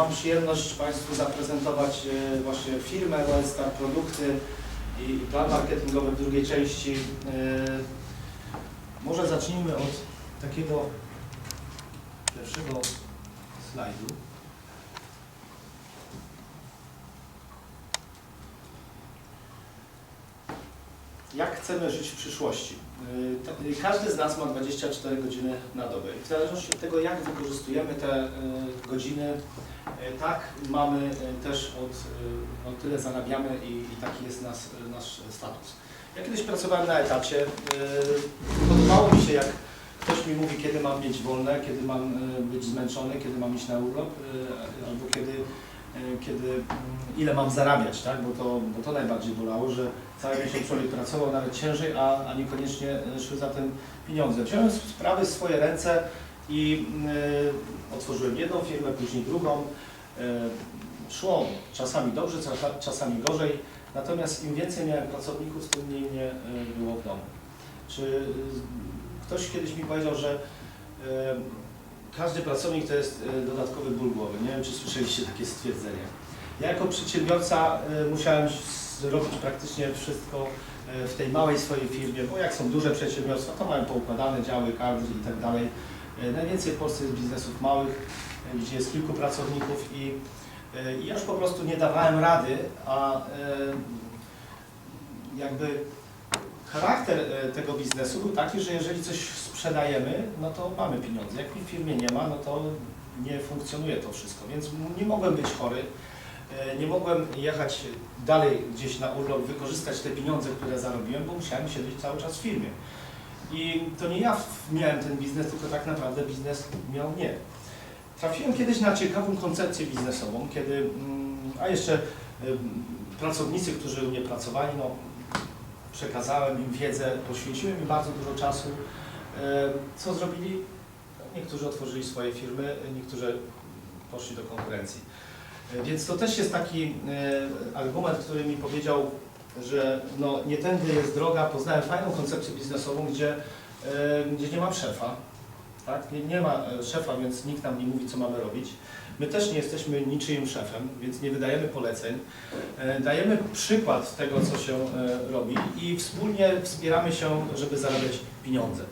mam przyjemność Państwu zaprezentować e, właśnie firmę Wellstar, produkty i plan marketingowy w drugiej części. E, Może zacznijmy od takiego pierwszego slajdu. Jak chcemy żyć w przyszłości? Y, y, Każdy z nas ma 24 godziny na dobę. I w zależności od tego, jak wykorzystujemy te y, godziny, tak mamy też od, no, tyle zarabiamy i, i taki jest nas, nasz status. Ja kiedyś pracowałem na etacie. Podobało mi się, jak ktoś mi mówi, kiedy mam mieć wolne, kiedy mam być zmęczony, kiedy mam iść na urlop, albo kiedy, kiedy mm, ile mam zarabiać, tak? bo, to, bo to najbardziej bolało, że cały miesiąc człowiek pracował nawet ciężej, a, a niekoniecznie e, szły za tym pieniądze. Wziąłem sprawy w swoje ręce i y, otworzyłem jedną firmę, później drugą. Y, szło czasami dobrze, czasa- czasami gorzej, natomiast im więcej miałem pracowników, tym mniej mnie było w domu. Czy ktoś kiedyś mi powiedział, że y, każdy pracownik to jest y, dodatkowy ból głowy. Nie wiem, czy słyszeliście takie stwierdzenie. Ja jako przedsiębiorca y, musiałem zrobić praktycznie wszystko y, w tej małej swojej firmie, bo jak są duże przedsiębiorstwa, to mają poukładane działy, kadry i tak dalej. Najwięcej w Polsce jest biznesów małych, gdzie jest kilku pracowników i, i ja już po prostu nie dawałem rady, a jakby charakter tego biznesu był taki, że jeżeli coś sprzedajemy, no to mamy pieniądze. Jak w firmie nie ma, no to nie funkcjonuje to wszystko, więc nie mogłem być chory. E, Nie mogłem jechać dalej gdzieś na urlop, wykorzystać te pieniądze, które zarobiłem, bo musiałem siedzieć cały czas w firmie. I to nie ja miałem ten biznes, tylko tak naprawdę biznes miał mnie. Trafiłem kiedyś na ciekawą koncepcję biznesową, kiedy, mm, a jeszcze pracownicy, którzy u mnie pracowali, no, przekazałem im wiedzę, poświęciłem im bardzo dużo czasu. E, Co zrobili? Niektórzy otworzyli swoje firmy, niektórzy poszli do konkurencji. E, Więc to też jest taki e, argument, który mi powiedział, że no, nie tędy jest droga. Poznałem fajną koncepcję biznesową, gdzie, gdzie nie mam szefa. Tak? Nie, nie ma szefa, więc nikt nam nie mówi, co mamy robić. My też nie jesteśmy niczyim szefem, więc nie wydajemy poleceń. E, Dajemy przykład tego, co się e, robi i wspólnie wspieramy się, żeby zarabiać pieniądze.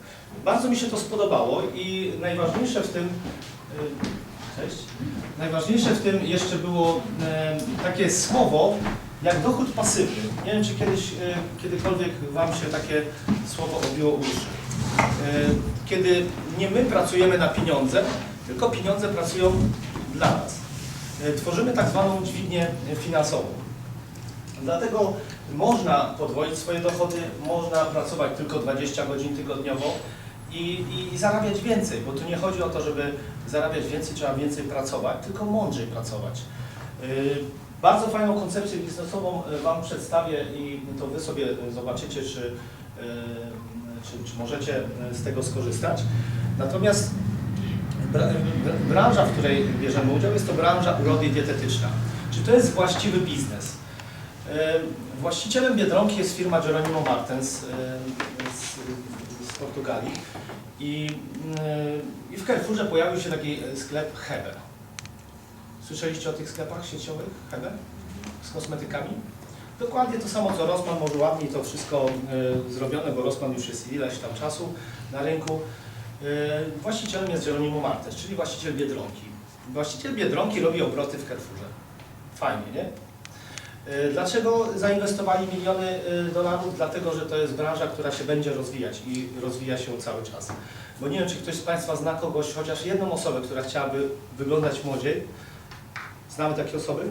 Bardzo mi się to spodobało i najważniejsze w tym, e, cześć, najważniejsze w tym jeszcze było takie słowo jak dochód pasywny. Nie wiem, czy kiedyś, kiedykolwiek Wam się takie słowo obiło uszy. Kiedy nie my pracujemy na pieniądze, tylko pieniądze pracują dla nas. E, Tworzymy tak zwaną dźwignię finansową. Dlatego można podwoić swoje dochody, można pracować tylko 20 godzin tygodniowo i, i zarabiać więcej, bo tu nie chodzi o to, żeby zarabiać więcej, trzeba więcej pracować, tylko mądrzej pracować. Yy, Bardzo fajną koncepcję biznesową yy, Wam przedstawię i to Wy sobie zobaczycie, czy, czy, czy możecie z tego skorzystać. Natomiast branża, w której bierzemy udział, jest to branża urody dietetyczna. Czy to jest właściwy biznes? E, Właścicielem Biedronki jest firma Geronimo Martens e, z, z Portugalii i, e, i w Carrefourze pojawił się taki sklep Hebe. Słyszeliście o tych sklepach sieciowych Hebe z kosmetykami? Dokładnie to samo co Rossmann, może ładniej to wszystko zrobione, bo Rossmann już jest ileś tam czasu na rynku. E, Właścicielem jest Geronimo Martens, czyli właściciel Biedronki. Właściciel Biedronki robi obroty w Carrefourze. Fajnie, nie? E, Dlaczego zainwestowali miliony e, dolarów? Dlatego, że to jest branża, która się będzie rozwijać i rozwija się cały czas. Bo nie wiem, czy ktoś z Państwa zna kogoś, chociaż jedną osobę, która chciałaby wyglądać młodziej. Znamy takie osoby?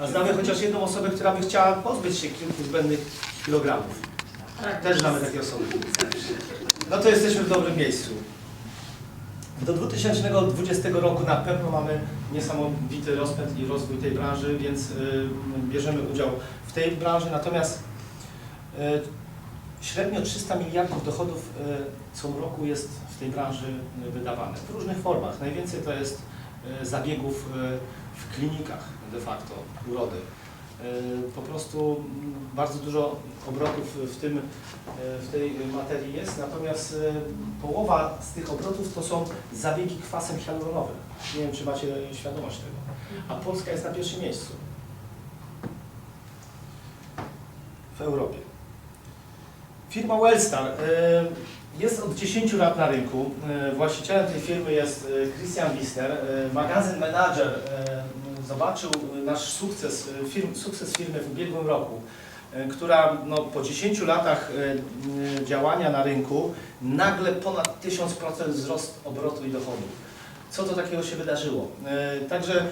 A znamy chociaż jedną osobę, która by chciała pozbyć się kilku zbędnych kilogramów. Też znamy takie osoby. No to jesteśmy w dobrym miejscu. Do 2020 roku na pewno mamy niesamowity rozpęd i rozwój tej branży, więc y, bierzemy udział w tej branży. Natomiast y, średnio 300 miliardów dochodów y, co roku jest w tej branży wydawane w różnych formach. Najwięcej to jest zabiegów w klinikach de facto urody. Po prostu bardzo dużo obrotów w, tym, e, w tej materii jest, natomiast e, połowa z tych obrotów to są zabiegi kwasem hialuronowym. Nie wiem, czy macie świadomość tego. A Polska jest na pierwszym miejscu w Europie. Firma Wellstar e, jest od 10 lat na rynku. E, Właścicielem tej firmy jest e, Christian Wissner. E, Magazyn Manager e, zobaczył nasz sukces, e, firm, sukces firmy w ubiegłym roku, e, która no, po 10 latach e, działania na rynku nagle ponad 1000% wzrost obrotu i dochodu. Co to takiego się wydarzyło? Także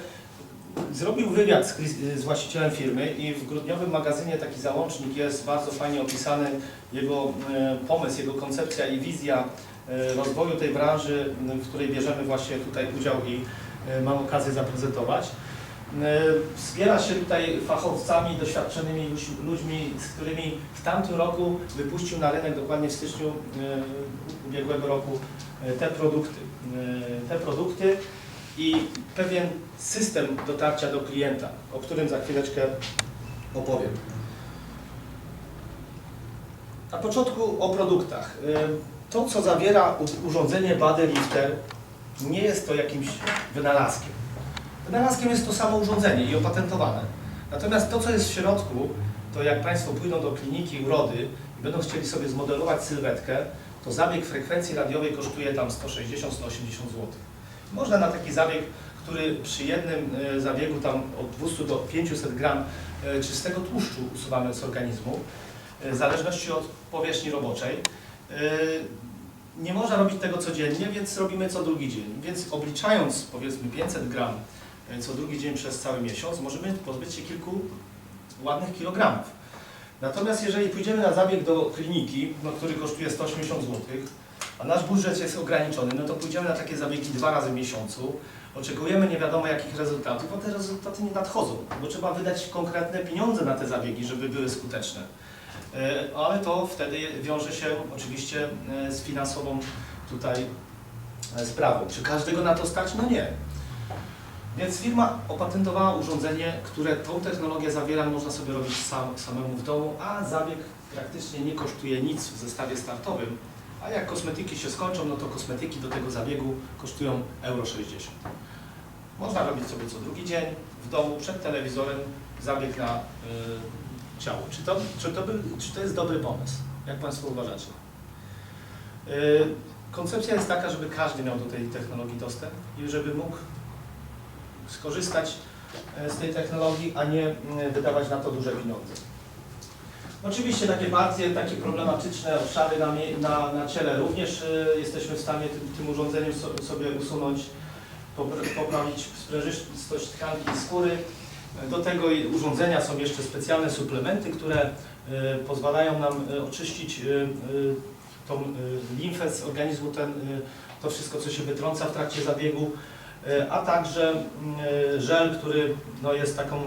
Zrobił wywiad z, z właścicielem firmy i w grudniowym magazynie taki załącznik jest bardzo fajnie opisany jego pomysł, jego koncepcja i wizja rozwoju tej branży, w której bierzemy właśnie tutaj udział i mam okazję zaprezentować. E, Wspiera się tutaj fachowcami, doświadczonymi ludź- ludźmi, z którymi w tamtym roku wypuścił na rynek dokładnie w styczniu e, ubiegłego roku e, te produkty. Te produkty i pewien system dotarcia do klienta, o którym za chwileczkę opowiem. Na początku o produktach. To, co zawiera urządzenie Body Lifter, nie jest to jakimś wynalazkiem. Wynalazkiem jest to samo urządzenie i opatentowane. Natomiast to, co jest w środku, to jak Państwo pójdą do kliniki urody i będą chcieli sobie zmodelować sylwetkę, to zabieg frekwencji radiowej kosztuje tam 160-180 zł. Można na taki zabieg, który przy jednym e, zabiegu tam od 200 do 500 gram e, czystego tłuszczu usuwamy z organizmu, e, w zależności od powierzchni roboczej. Nie można robić tego codziennie, więc robimy co drugi dzień. Więc obliczając powiedzmy 500 gram co drugi dzień przez cały miesiąc, możemy pozbyć się kilku ładnych kilogramów. Natomiast jeżeli pójdziemy na zabieg do kliniki, no, który kosztuje 180 zł, a nasz budżet jest ograniczony, no to pójdziemy na takie zabiegi dwa razy w miesiącu, oczekujemy nie wiadomo jakich rezultatów, a te rezultaty nie nadchodzą, bo trzeba wydać konkretne pieniądze na te zabiegi, żeby były skuteczne. E, Ale to wtedy wiąże się oczywiście e, z finansową tutaj e, sprawą. Czy każdego na to stać? No nie. Więc firma opatentowała urządzenie, które tą technologię zawiera, można sobie robić sam, samemu w domu, a zabieg praktycznie nie kosztuje nic w zestawie startowym, a jak kosmetyki się skończą, no to kosmetyki do tego zabiegu kosztują euro 60. Można robić sobie co drugi dzień w domu przed telewizorem zabieg na y, ciało. Czy to, czy, to by, czy to jest dobry pomysł? Jak Państwo uważacie? Y, koncepcja jest taka, żeby każdy miał do tej technologii dostęp i żeby mógł skorzystać e, z tej technologii, a nie mm, wydawać na to duże pieniądze. Oczywiście takie partie, takie problematyczne obszary na, na, na ciele również e, jesteśmy w stanie tym, tym urządzeniem so, sobie usunąć, popra- poprawić sprężystość tkanki i skóry. E, Do tego urządzenia są jeszcze specjalne suplementy, które e, pozwalają nam e, oczyścić e, e, tą e, limfę z organizmu, ten, e, to wszystko, co się wytrąca w trakcie zabiegu, e, a także mm, e, żel, który no, jest taką e,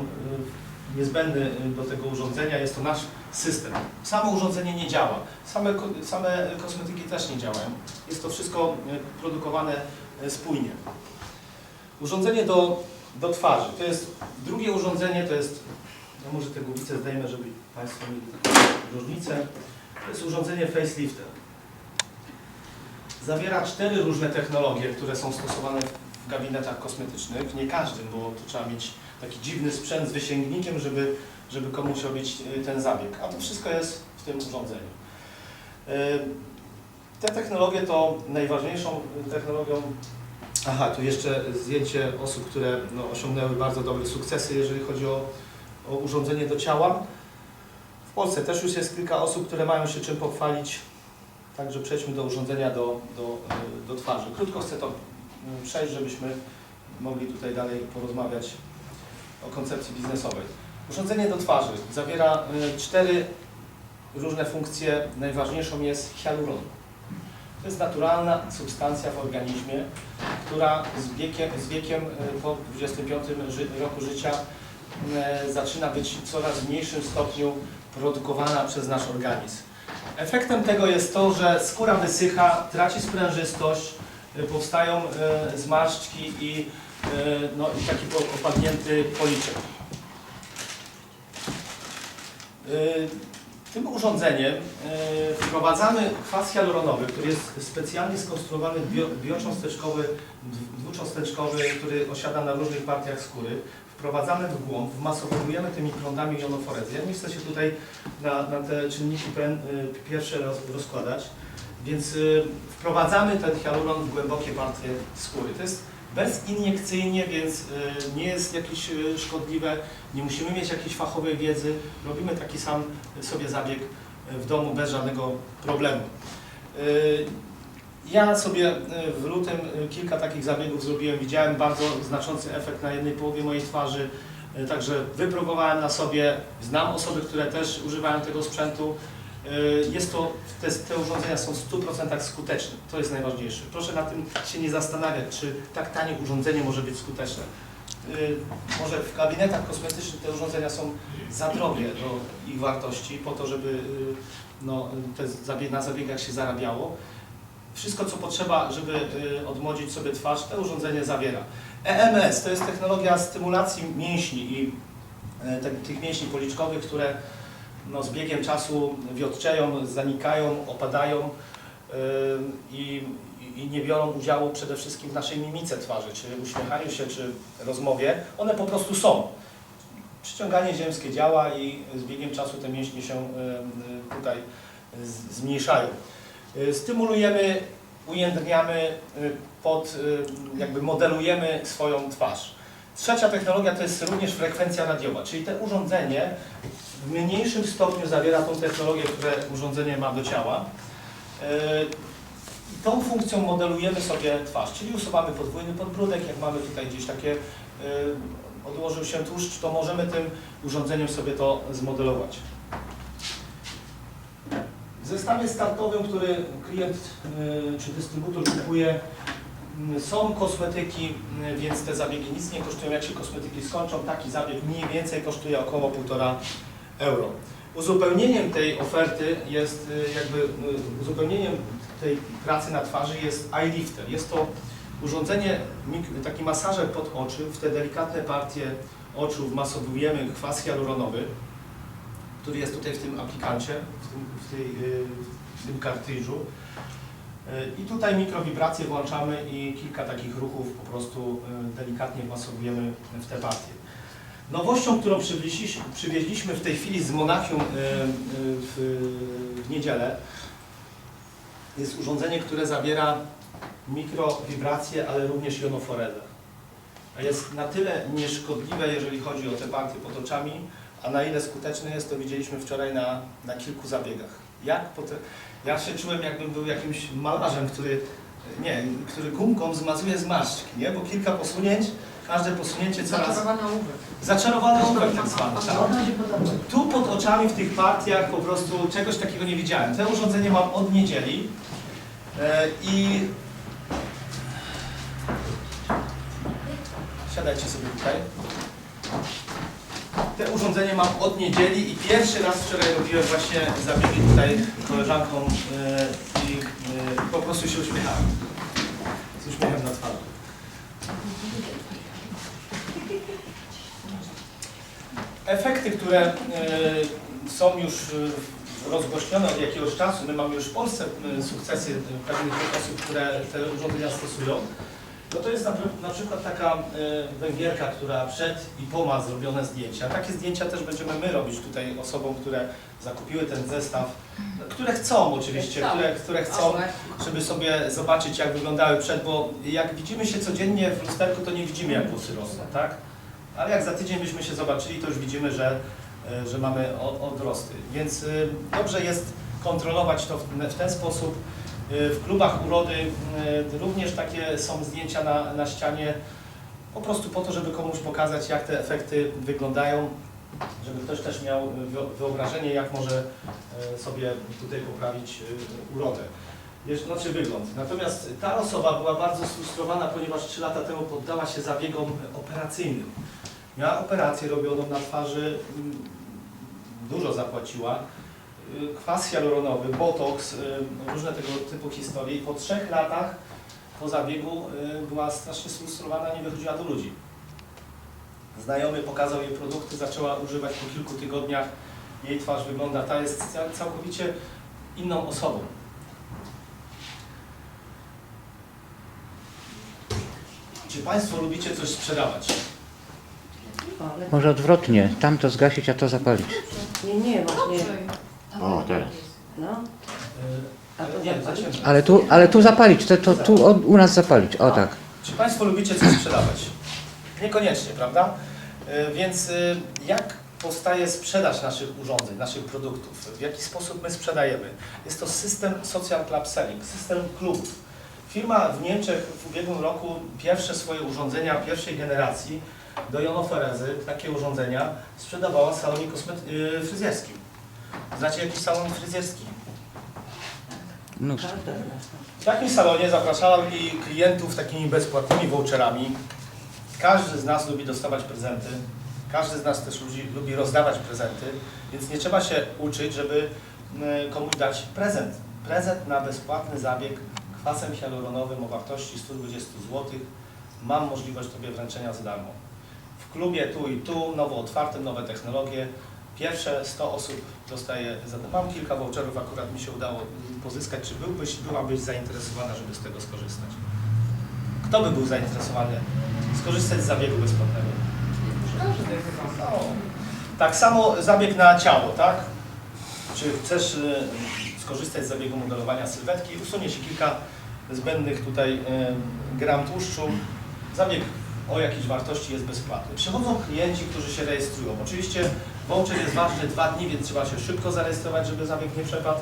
niezbędny e, do tego urządzenia, jest to nasz system. Samo urządzenie nie działa, same, same kosmetyki też nie działają. Jest to wszystko e, produkowane e, spójnie. Urządzenie do, do twarzy, to jest drugie urządzenie, to jest, no może tę głowicę zdejmę, żeby Państwo mieli różnicę. To jest urządzenie facelifter. Zawiera cztery różne technologie, które są stosowane w gabinetach kosmetycznych. Nie każdym, bo tu trzeba mieć taki dziwny sprzęt z wysięgnikiem, żeby, żeby komuś robić y, ten zabieg. A to wszystko jest w tym urządzeniu. Y, Te technologie to najważniejszą technologią. Aha, tu jeszcze zdjęcie osób, które no, osiągnęły bardzo dobre sukcesy, jeżeli chodzi o, o urządzenie do ciała. W Polsce też już jest kilka osób, które mają się czym pochwalić. Także przejdźmy do urządzenia do, do, y, do twarzy. Krótko chcę to przejść, żebyśmy mogli tutaj dalej porozmawiać o koncepcji biznesowej. Urządzenie do twarzy zawiera y, cztery różne funkcje. Najważniejszą jest hialuron. To jest naturalna substancja w organizmie, która z wiekiem, z wiekiem y, po 25 ży roku życia y, zaczyna być w coraz mniejszym stopniu produkowana przez nasz organizm. Efektem tego jest to, że skóra wysycha, traci sprężystość, powstają y, zmarszczki i, y, no, i taki opadnięty policzek. Y, Tym urządzeniem wprowadzamy kwas hialuronowy, który jest specjalnie skonstruowany bio, biocząsteczkowy, dw- dwucząsteczkowy, który osiada na różnych partiach skóry. Wprowadzamy w głąb, wmasowujemy tymi prądami jonoforezy. Ja nie chcę się tutaj na, na te czynniki pierwsze roz, rozkładać, więc y, wprowadzamy ten hialuron w głębokie partie skóry. To jest beziniekcyjnie, więc y, nie jest jakieś y, szkodliwe, nie musimy mieć jakiejś fachowej wiedzy, robimy taki sam sobie zabieg w domu bez żadnego problemu. Ja sobie w lutym kilka takich zabiegów zrobiłem, widziałem bardzo znaczący efekt na jednej połowie mojej twarzy, także wypróbowałem na sobie, znam osoby, które też używają tego sprzętu. Y, Jest to, te, te urządzenia są w 100% skuteczne, to jest najważniejsze. Proszę na tym się nie zastanawiać, czy tak tanie urządzenie może być skuteczne. Y, Może w gabinetach kosmetycznych te urządzenia są za drogie do ich wartości, po to, żeby y, no, te na zabiegach się zarabiało. Wszystko, co potrzeba, żeby odmłodzić sobie twarz, to urządzenie zawiera. EMS to jest technologia stymulacji mięśni i e, tych mięśni policzkowych, które no, z biegiem czasu wiotczeją, zanikają, opadają y, i, i- nie biorą udziału przede wszystkim w naszej mimice twarzy, czy uśmiechaniu się, czy rozmowie. One po prostu są. Przyciąganie ziemskie działa i z biegiem czasu te mięśnie się y, y, tutaj zmniejszają. Stymulujemy, ujędrniamy, pod, jakby modelujemy swoją twarz. Trzecia technologia to jest również frekwencja radiowa, czyli te urządzenie w mniejszym stopniu zawiera tą technologię, które urządzenie ma do ciała. Y, I tą funkcją modelujemy sobie twarz, czyli usuwamy podwójny podbródek, jak mamy tutaj gdzieś takie, y, odłożył się tłuszcz, to możemy tym urządzeniem sobie to zmodelować. W zestawie startowym, który klient y, czy dystrybutor kupuje, y, są kosmetyki, y, więc te zabiegi nic nie kosztują. Jak się kosmetyki skończą, taki zabieg mniej więcej kosztuje około 1,5 euro. Uzupełnieniem tej oferty jest y, jakby y, uzupełnieniem tej pracy na twarzy jest eye lifter. Jest to urządzenie, taki masażer pod oczy, w te delikatne partie oczu wmasowujemy kwas hialuronowy, który jest tutaj w tym aplikancie, w tym, w tej, y, w tym I tutaj mikrowibracje włączamy i kilka takich ruchów po prostu delikatnie wmasowujemy w te partie. Nowością, którą przywieźliś- przywieźliśmy w tej chwili z Monachium y, y, w, niedzielę, jest urządzenie, które zawiera mikrowibracje, ale również jonoforezę. Jest na tyle nieszkodliwe, jeżeli chodzi o te partie pod oczami, a na ile skuteczne jest, to widzieliśmy wczoraj na, na kilku zabiegach. Jak ja się czułem, jakbym był jakimś malarzem, który, nie, który gumką zmazuje zmarszczki, nie? Bo kilka posunięć, każde posunięcie coraz... Zaczarowana ołówek. Zaczarowany ołówek tak zwany, tak. Tu pod oczami w tych partiach po prostu czegoś takiego nie widziałem. To urządzenie mam od niedzieli e, i siadajcie sobie tutaj. Te urządzenie mam od niedzieli i pierwszy raz wczoraj robiłem właśnie zabiegi tutaj koleżankom e, i e, po prostu się uśmiechałem. Z uśmiechem na twarzy. Efekty, które e, są już e, rozgłośnione od jakiegoś czasu, my mamy już w Polsce e, sukcesy pewnych osób, które te urządzenia stosują, no to jest na, pr- na przykład taka Węgierka, która przed i po ma zrobione zdjęcia. Takie zdjęcia też będziemy my robić tutaj osobom, które zakupiły ten zestaw, które chcą oczywiście, które, które chcą żeby sobie zobaczyć, jak wyglądały przed, bo jak widzimy się codziennie w lusterku, to nie widzimy, jak włosy rosną, tak? Ale jak za tydzień byśmy się zobaczyli, to już widzimy, że, e, że mamy odrosty. Więc y, dobrze jest kontrolować to w, ten sposób. Y, W klubach urody również takie są zdjęcia na, na ścianie, po prostu po to, żeby komuś pokazać, jak te efekty wyglądają, żeby ktoś też miał wyo- wyobrażenie, jak może e, sobie tutaj poprawić urodę. Jeszcze, znaczy wygląd. Natomiast ta osoba była bardzo sfrustrowana, ponieważ 3 lata temu poddała się zabiegom operacyjnym. Miała operację robioną na twarzy, mm, dużo zapłaciła. Y, Kwas hialuronowy, botoks, y, różne tego typu historie. I po trzech latach po zabiegu y, była strasznie sfrustrowana, nie wychodziła do ludzi. Znajomy pokazał jej produkty, zaczęła używać po kilku tygodniach jej twarz wygląda. Ta jest ca- całkowicie inną osobą. Czy Państwo lubicie coś sprzedawać? Może odwrotnie, tamto zgasić, a to zapalić. Nie, nie, właśnie. O, teraz. No, A to. Ale tu, ale tu zapalić, to, to tu o, u nas zapalić, o tak. Czy Państwo lubicie coś sprzedawać? Niekoniecznie, prawda? Y, Więc y, jak powstaje sprzedaż naszych urządzeń, naszych produktów? W jaki sposób my sprzedajemy? Jest to system social club selling, system klubów. Firma w Niemczech w ubiegłym roku pierwsze swoje urządzenia pierwszej generacji do Jonoferezy, takie urządzenia, sprzedawała w salonie kosmet- y, fryzjerskim. Znacie jakiś salon fryzjerski? Mnóstwo. W takim salonie zapraszałem i klientów takimi bezpłatnymi voucherami. Każdy z nas lubi dostawać prezenty. Każdy z nas też lubi, lubi rozdawać prezenty, więc nie trzeba się uczyć, żeby mm, komuś dać prezent. Prezent na bezpłatny zabieg kwasem hialuronowym o wartości 120 zł. Mam możliwość Tobie wręczenia za darmo. W klubie tu i tu, nowo otwartym, nowe technologie. Pierwsze 100 osób dostaje Mam kilka voucherów, akurat mi się udało pozyskać. Czy byłbyś, byłabyś zainteresowana, żeby z tego skorzystać? Kto by był zainteresowany skorzystać z zabiegu bezpłatnego? No. Tak samo zabieg na ciało, tak? Czy chcesz y, skorzystać z zabiegu modelowania sylwetki? Usunie się kilka zbędnych tutaj y, gram tłuszczu. Zabieg o jakiejś wartości jest bezpłatny. Przychodzą klienci, którzy się rejestrują. Oczywiście voucher jest ważny dwa dni, więc trzeba się szybko zarejestrować, żeby zabieg nie przepadł,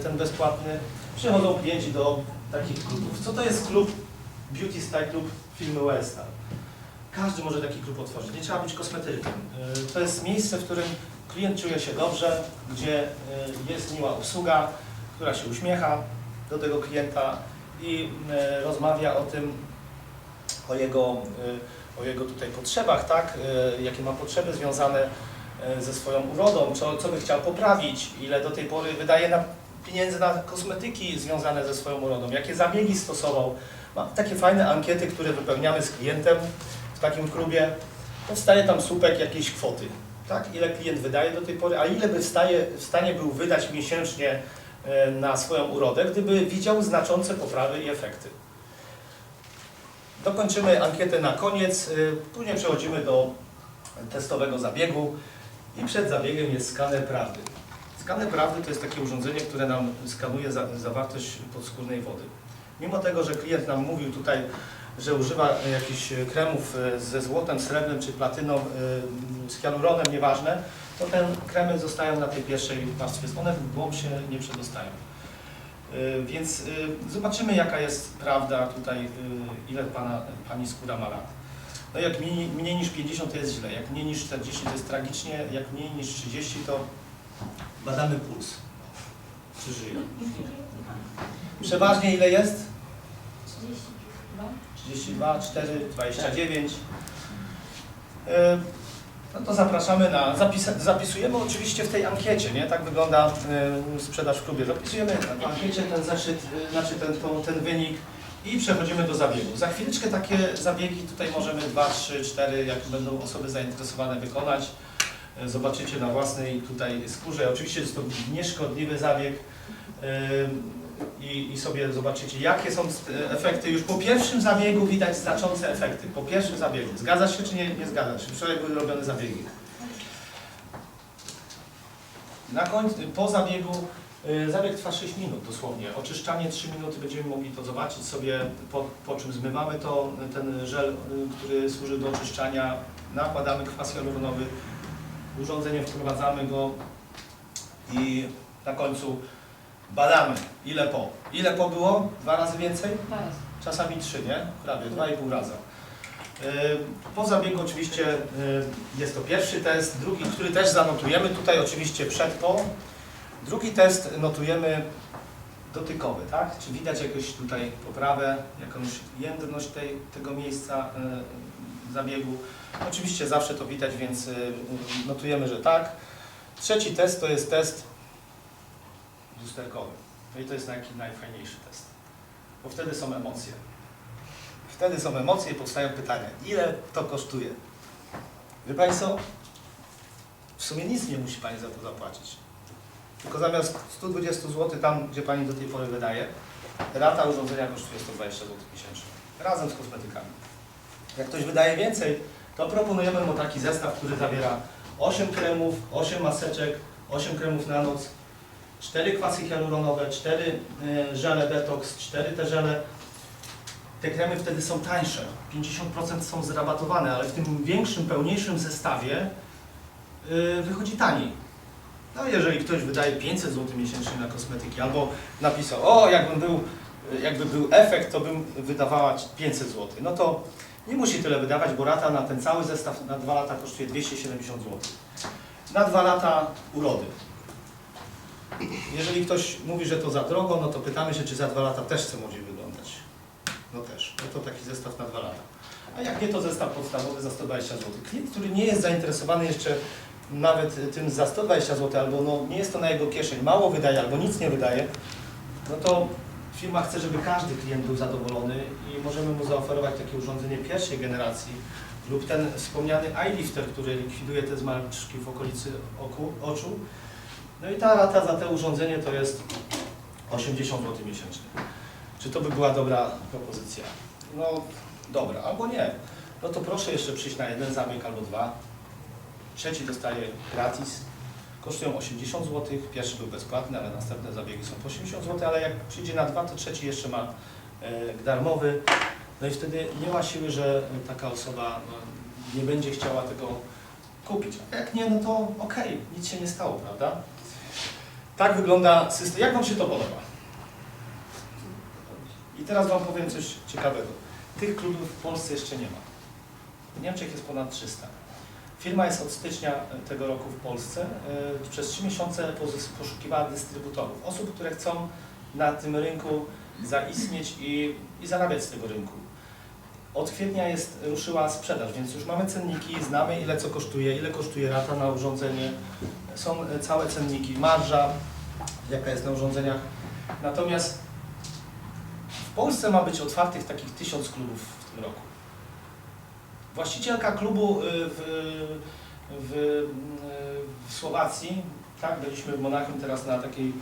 y, ten bezpłatny. Przychodzą klienci do takich klubów. Co to jest klub? Beauty Style Club firmy Wellstar. Każdy może taki klub otworzyć, nie trzeba być kosmetykiem. Y, To jest miejsce, w którym klient czuje się dobrze, gdzie y, jest miła obsługa, która się uśmiecha do tego klienta i rozmawia o tym, o jego, y, o jego tutaj potrzebach, tak? Y, jakie ma potrzeby związane y, ze swoją urodą, co, co by chciał poprawić, ile do tej pory wydaje na pieniędzy na kosmetyki związane ze swoją urodą, jakie zabiegi stosował. Mam takie fajne ankiety, które wypełniamy z klientem w takim klubie. Powstaje tam słupek jakiejś kwoty, tak? ile klient wydaje do tej pory, a ile by w stanie, w stanie był wydać miesięcznie na swoją urodę, gdyby widział znaczące poprawy i efekty. Dokończymy ankietę na koniec, y, później przechodzimy do testowego zabiegu i przed zabiegiem jest skaner prawdy. Skaner prawdy to jest takie urządzenie, które nam skanuje za, zawartość podskórnej wody. Mimo tego, że klient nam mówił tutaj, że używa jakichś kremów e, ze złotem, srebrem czy platyną, e, z hialuronem, nieważne, to te kremy zostają na tej pierwszej warstwie. One w głąb się nie przedostają. E, Więc e, zobaczymy, jaka jest prawda tutaj, e, ile pana, pani skóra ma lat. No jak mniej, mniej niż 50 to jest źle, jak mniej niż 40 to jest tragicznie, jak mniej niż 30 to badamy puls, czy żyje. Przeważnie ile jest? 32, 4, 29. No to zapraszamy na, zapis, zapisujemy oczywiście w tej ankiecie, nie? Tak wygląda e, sprzedaż w klubie. Zapisujemy w ankiecie ten zeszyt, e, znaczy ten, to, ten wynik i przechodzimy do zabiegu. Za chwileczkę takie zabiegi tutaj możemy 2, 3, 4, jak będą osoby zainteresowane wykonać. E, Zobaczycie na własnej tutaj skórze. Oczywiście jest to nieszkodliwy zabieg. E, i, i sobie zobaczycie, jakie są efekty. Już po pierwszym zabiegu widać znaczące efekty. Po pierwszym zabiegu. Zgadzasz się czy nie, nie zgadzasz? Wczoraj były robione zabiegi. Na końcu, po zabiegu, y, zabieg trwa 6 minut dosłownie. Oczyszczanie 3 minuty, będziemy mogli to zobaczyć sobie, po, po czym zmywamy to, ten żel, y, który służy do oczyszczania, nakładamy kwas hialuronowy, urządzenie wprowadzamy go i na końcu badamy, ile po. Ile po było? Dwa razy więcej? Czasami trzy, nie? Prawie, dwa i pół raza. Yy, Po zabiegu oczywiście jest to pierwszy test, drugi, który też zanotujemy tutaj oczywiście przed po. Drugi test notujemy dotykowy, tak? Czy widać jakąś tutaj poprawę, jakąś jędrność tej, tego miejsca zabiegu. Oczywiście zawsze to widać, więc notujemy, że tak. Trzeci test to jest test lusterkowy. No i to jest taki najfajniejszy test. Bo wtedy są emocje. Wtedy są emocje i powstają pytania. Ile to kosztuje? Wie Państwo? sumie nic nie musi Pani za to zapłacić. Tylko zamiast 120 zł tam, gdzie Pani do tej pory wydaje, rata urządzenia kosztuje 120 zł miesięcznie. Razem z kosmetykami. Jak ktoś wydaje więcej, to proponujemy mu taki zestaw, który zawiera 8 kremów, 8 maseczek, 8 kremów na noc, 4 kwasy hialuronowe, 4 y, żele detox, 4 te żele. Te kremy wtedy są tańsze, 50% są zrabatowane, ale w tym większym, pełniejszym zestawie y, wychodzi taniej. No jeżeli ktoś wydaje 500 zł miesięcznie na kosmetyki albo napisał, o jakbym był, jakby był efekt, to bym wydawała 500 zł. No to nie musi tyle wydawać, bo rata na ten cały zestaw na 2 lata kosztuje 270 zł. Na 2 lata urody. Jeżeli ktoś mówi, że to za drogo, no to pytamy się, czy za 2 lata też chce młodziej wyglądać. No też. No to taki zestaw na 2 lata. A jak nie, to zestaw podstawowy za 120 zł. Klient, który nie jest zainteresowany jeszcze nawet tym za 120 zł, albo no, nie jest to na jego kieszeń, mało wydaje, albo nic nie wydaje, no to firma chce, żeby każdy klient był zadowolony i możemy mu zaoferować takie urządzenie pierwszej generacji lub ten wspomniany iLifter, który likwiduje te zmarszczki w okolicy oku, oczu. No i ta rata za to urządzenie to jest 80 zł miesięcznie. Czy to by była dobra propozycja? No dobra, albo nie. No to proszę jeszcze przyjść na jeden zabieg albo dwa. Trzeci dostaje gratis. Kosztują 80 zł. Pierwszy był bezpłatny, ale następne zabiegi są po 80 zł, ale jak przyjdzie na dwa, to trzeci jeszcze ma e, darmowy. No i wtedy nie ma siły, że taka osoba no, nie będzie chciała tego kupić. A jak nie, no to okej, nic się nie stało, prawda? Tak wygląda system. Jak Wam się to podoba? I teraz Wam powiem coś ciekawego. Tych klubów w Polsce jeszcze nie ma. W Niemczech jest ponad 300. Firma jest od stycznia tego roku w Polsce. E, Przez 3 miesiące poszukiwała dystrybutorów, osób, które chcą na tym rynku zaistnieć i, i zarabiać z tego rynku. Od kwietnia jest, ruszyła sprzedaż, więc już mamy cenniki, znamy ile co kosztuje, ile kosztuje rata na urządzenie. Są e, całe cenniki, marża, jaka jest na urządzeniach. Natomiast w Polsce ma być otwartych takich tysiąc klubów w tym roku. Właścicielka klubu y, w, w, y, w Słowacji, tak, byliśmy w Monachium teraz na takiej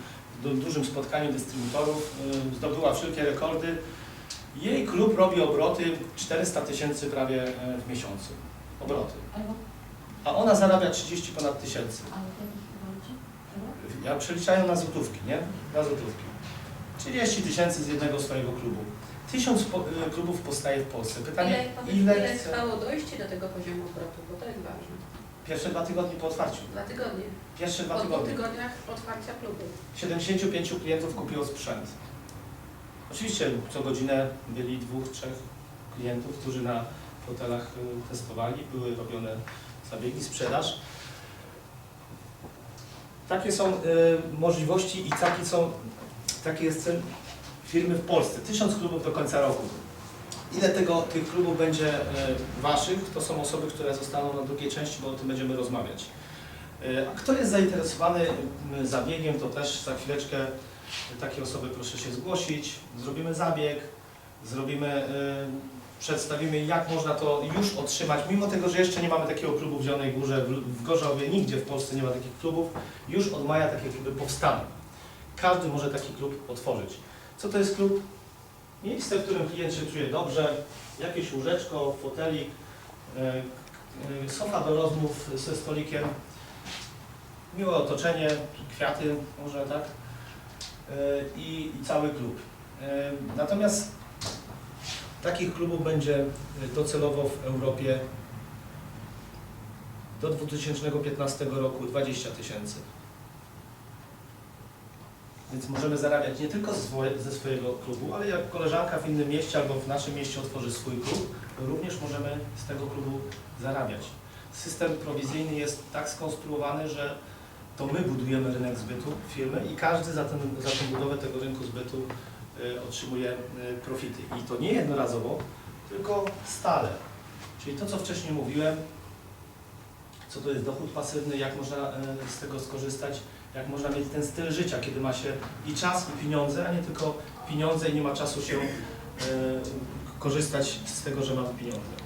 du- dużym spotkaniu dystrybutorów, y, zdobyła wszelkie rekordy. Jej klub robi obroty 400 tysięcy prawie e, w miesiącu. Obroty. A ona zarabia 30 ponad tysięcy. Ja przeliczają na złotówki, nie? Na złotówki. 30 tysięcy z jednego swojego klubu. Tysiąc po, y, klubów powstaje w Polsce. Pytanie, Ile, ile, ile trwało dojście do tego poziomu obrotu, bo to jest ważne. Pierwsze dwa tygodnie po otwarciu. Dwa tygodnie. Pierwsze Po dwa dwóch tygodnie. tygodniach otwarcia klubu. 75 klientów kupiło sprzęt. Oczywiście co godzinę byli dwóch, trzech klientów, którzy na fotelach y, testowali, były robione zabiegi, sprzedaż. Takie są y, możliwości i taki są, taki jest cel firmy w Polsce. Tysiąc klubów do końca roku. Ile tego, tych klubów będzie y, Waszych, to są osoby, które zostaną na drugiej części, bo o tym będziemy rozmawiać. A kto jest zainteresowany zabiegiem, to też za chwileczkę takie osoby proszę się zgłosić. Zrobimy zabieg, zrobimy, y, przedstawimy jak można to już otrzymać, mimo tego, że jeszcze nie mamy takiego klubu w Zielonej Górze, w, Gorzowie, nigdzie w Polsce nie ma takich klubów, już od maja takie kluby powstaną. Każdy może taki klub otworzyć. Co to jest klub? Miejsce, w którym klient się czuje dobrze, jakieś łóżeczko, fotelik, y, y, sofa do rozmów ze stolikiem, miłe otoczenie, kwiaty może tak i, i cały klub. Yy, Natomiast takich klubów będzie docelowo w Europie do 2015 roku 20 tysięcy. Więc możemy zarabiać nie tylko ze swoje- ze swojego klubu, ale jak koleżanka w innym mieście albo w naszym mieście otworzy swój klub, również możemy z tego klubu zarabiać. System prowizyjny jest tak skonstruowany, że to my budujemy rynek zbytu firmy i każdy za, ten, za tę budowę tego rynku zbytu y, otrzymuje y, profity. I to nie jednorazowo, tylko stale. Czyli to, co wcześniej mówiłem, co to jest dochód pasywny, jak można y, z tego skorzystać, jak można mieć ten styl życia, kiedy ma się i czas, i pieniądze, a nie tylko pieniądze i nie ma czasu się korzystać z tego, że mamy pieniądze.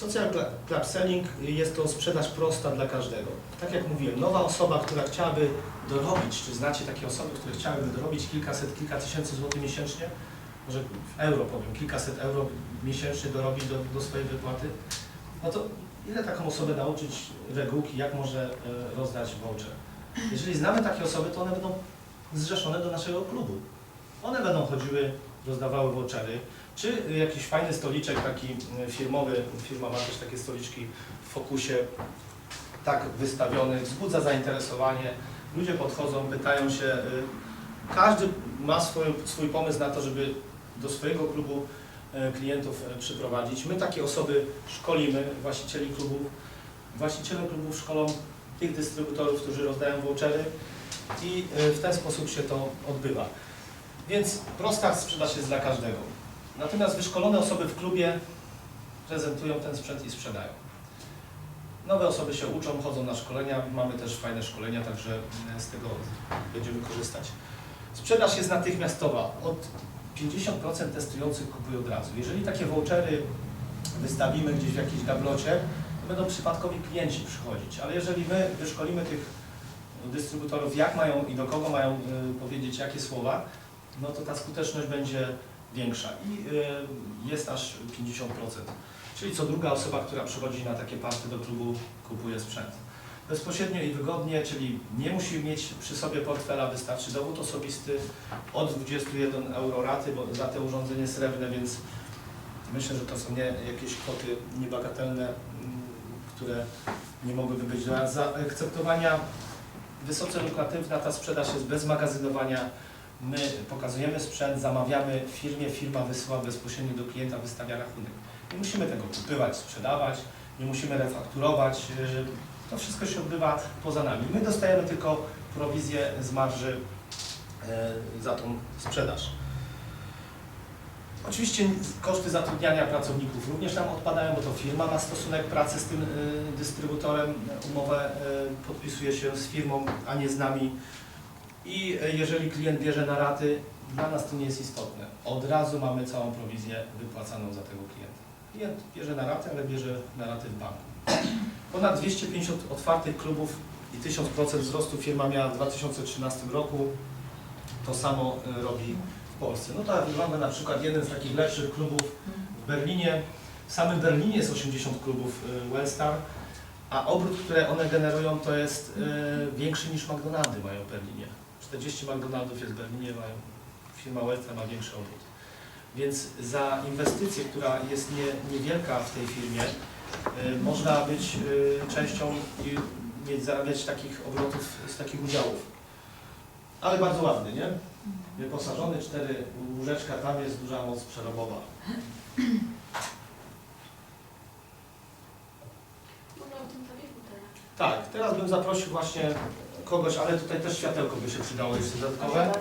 Social cl- Club Selling jest to sprzedaż prosta dla każdego. Tak jak mówiłem, nowa osoba, która chciałaby dorobić, czy znacie takie osoby, które chciałyby dorobić kilkaset, kilka tysięcy złotych miesięcznie, może w euro powiem, kilkaset euro miesięcznie dorobić do, do swojej wypłaty, no to ile taką osobę nauczyć regułki, jak może e, rozdać voucher? Jeżeli znamy takie osoby, to one będą zrzeszone do naszego klubu. One będą chodziły, rozdawały vouchery, czy jakiś fajny stoliczek taki y, firmowy, firma ma też takie stoliczki w fokusie, tak wystawiony, wzbudza zainteresowanie. Ludzie podchodzą, pytają się, y, każdy ma swój, swój pomysł na to, żeby do swojego klubu y, klientów y, przyprowadzić. My takie osoby szkolimy, właścicieli klubów. Właściciele klubów szkolą tych dystrybutorów, którzy rozdają vouchery i y, w ten sposób się to odbywa. Więc prosta sprzedaż jest dla każdego. Natomiast wyszkolone osoby w klubie prezentują ten sprzęt i sprzedają. Nowe osoby się uczą, chodzą na szkolenia, mamy też fajne szkolenia, także e, z tego będziemy korzystać. Sprzedaż jest natychmiastowa. Od 50% testujących kupuje od razu. Jeżeli takie vouchery wystawimy gdzieś w jakiejś gablocie, to będą przypadkowi klienci przychodzić, ale jeżeli my wyszkolimy tych dystrybutorów, jak mają i do kogo mają y, powiedzieć jakie słowa, no to ta skuteczność będzie większa i y, jest aż 50%. Czyli co druga osoba, która przychodzi na takie party do klubu, kupuje sprzęt. Bezpośrednio i wygodnie, czyli nie musi mieć przy sobie portfela, wystarczy dowód osobisty od 21 euro raty, bo za te urządzenie srebrne, więc myślę, że to są nie jakieś kwoty niebagatelne, mm, które nie mogłyby być do zaakceptowania. Wysoce lukratywna ta sprzedaż jest bez magazynowania. My pokazujemy sprzęt, zamawiamy firmie, firma wysyła bezpośrednio do klienta, wystawia rachunek. Nie musimy tego kupywać, sprzedawać, nie musimy refakturować. yy, To wszystko się odbywa poza nami. My dostajemy tylko prowizję z marży yy, za tą sprzedaż. Oczywiście koszty zatrudniania pracowników również nam odpadają, bo to firma ma stosunek pracy z tym y, dystrybutorem, umowę podpisuje się z firmą, a nie z nami. I y, jeżeli klient bierze na raty, dla nas to nie jest istotne. Od razu mamy całą prowizję wypłacaną za tego klienta. Klient bierze na raty, ale bierze na raty w banku. Ponad 250 otwartych klubów i 1000% wzrostu firma miała w 2013 roku. To samo y, robi w Polsce. No tak wygląda na przykład jeden z takich lepszych klubów w Berlinie. W samym Berlinie jest 80 klubów y, Wellstar, a obrót, który one generują, to jest większy niż McDonaldy mają w Berlinie. 40 McDonaldów jest w Berlinie, mają, firma Wellstar ma większy obrót. Więc za inwestycję, która jest nie, niewielka w tej firmie, y, można być y, częścią i mieć, zarabiać takich obrotów z takich udziałów. Ale bardzo ładny, nie? Wyposażony, cztery łóżeczka, tam jest duża moc przerobowa. O tym zabiegu teraz. Tak, teraz bym zaprosił właśnie kogoś, ale tutaj też światełko by się przydało jeszcze dodatkowe.